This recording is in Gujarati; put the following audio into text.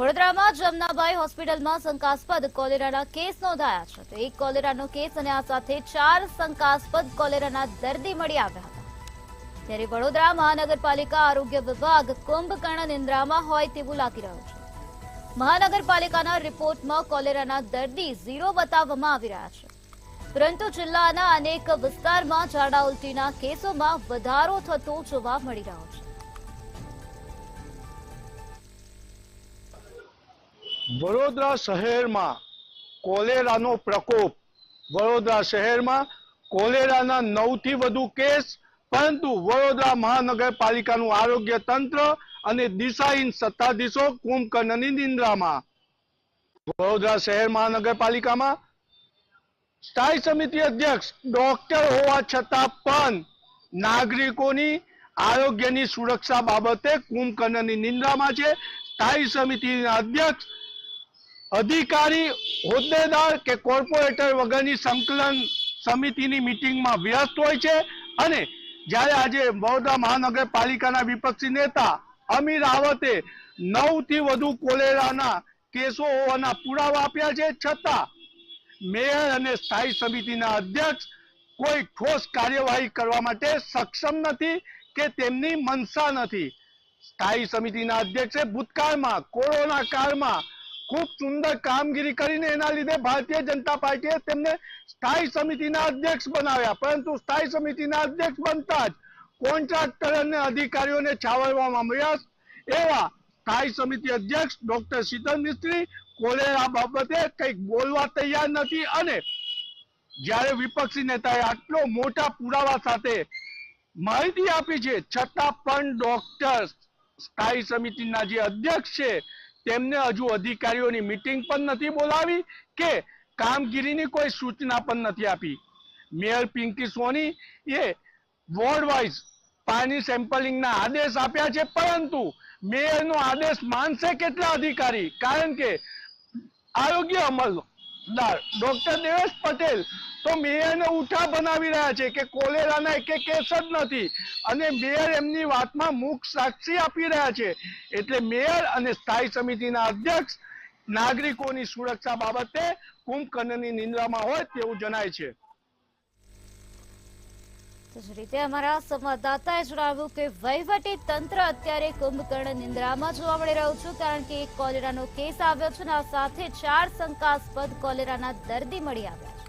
વડોદરામાં જમનાબાઈ હોસ્પિટલમાં શંકાસ્પદ કોલેરાના કેસ નોંધાયા છે. તો એક કોલેરાનો કેસ અને આ સાથે ચાર શંકાસ્પદ કોલેરાના દર્દી મળી આવ્યા હતા. ત્યારે વડોદરા મહાનગરપાલિકા આરોગ્ય વિભાગ કુંભકર્ણ નિંદ્રામાં હોય તેવું લાગી રહ્યું છે. મહાનગરપાલિકાના રિપોર્ટમાં કોલેરાના દર્દી ઝીરો બતાવવામાં આવી રહ્યા છે. પરંતુ જિલ્લાના અનેક વિસ્તારમાં ઝાડા ઉલટીના કેસોમાં વધારો થતો જોવા મળી રહ્યો છે. વડોદરા શહેરમાં કોલેરાનો પ્રકોપ. વડોદરા શહેરમાં કોલેરાના નવથી વધુ કેસ, પરંતુ વડોદરા મહાનગરપાલિકાનું આરોગ્ય તંત્ર અને દિશાહીન સત્તાધીશો કુંભકર્ણની નિંદ્રામાં. વડોદરા શહેર મહાનગરપાલિકામાં સ્થાયી સમિતિ અધ્યક્ષ ડોક્ટર હોવા છતાં પણ નાગરિકોની આરોગ્યની સુરક્ષા બાબતે કુંભકર્ણની નિંદ્રામાં છે. સ્થાયી સમિતિના અધ્યક્ષ અધિકારી હોદ્દેદાર કે કોર્પોરેટર વગરની સંકલન સમિતિની મિટિંગમાં વ્યસ્ત હોય છે અને જ્યારે આજે વડોદરા મહાનગરપાલિકાના વિપક્ષી નેતા અમીર રાવતે નવથી વધુ કોલેરાના કેસો હોવાના પુરાવા આપ્યા છે, છતાં મેયર અને સ્થાયી સમિતિના અધ્યક્ષ કોઈ ઠોસ કાર્યવાહી કરવા માટે સક્ષમ નથી કે તેમની મનસા નથી. સ્થાયી સમિતિના અધ્યક્ષે ભૂતકાળમાં, કોરોના કાળમાં ખૂબ સુંદર કામગીરી કરીને એના લીધે ભારતીય જનતા પાર્ટીએ તેમને સ્થાયી સમિતિના અધ્યક્ષ બનાવ્યા. પરંતુ સ્થાયી સમિતિના અધ્યક્ષ બનતા જ કોન્ટ્રાક્ટર અને અધિકારીઓને છાવરવામાં આવ્યા એવા સ્થાયી સમિતિ અધ્યક્ષ ડોક્ટર શીતલ મિસ્ત્રી કોલેરા બાબતે કંઈક બોલવા તૈયાર નથી અને જ્યારે વિપક્ષી નેતાએ આટલો મોટા પુરાવા સાથે માહિતી આપી છે, છતાં પણ ડોક્ટર સ્થાયી સમિતિના જે અધ્યક્ષ છે તેમને હજુ અધિકારીઓની મિટિંગ પણ નથી બોલાવી કે કામગીરીની કોઈ સૂચના પણ નથી આપી. મેયર પિંકી સોની એ વોર્ડ વાઇઝ પાણી સેમ્પલિંગના આદેશ આપ્યા છે, પરંતુ મેયરનો આદેશ માનશે કેટલા અધિકારી? કારણ કે આરોગ્ય અમલદાર ડોક્ટર દેવેશ પટેલ તો મેયરને ઉઠા બનાવી રહ્યા છે કે કોલેરાના એક કેસ જ નથી. અને મેયર એમની વાતમાં મુખ સાક્ષી આપી રહ્યા છે. એટલે મેયર અને સ્થાયી સમિતિના અધ્યક્ષ નાગરિકોની સુરક્ષા બાબતે કુંભકર્ણની નિંદ્રામાં હોય તેવું જણાય છે. જણાવ્યું કે વહીવટી તંત્ર અત્યારે કુંભકર્ણ નિંદ્રામાં જોવા મળી રહ્યું છે, કારણ કે એક કોલેરાનો કેસ આવ્યો છે સાથે ચાર શંકાસ્પદ કોલેરાના દર્દી મળી આવ્યા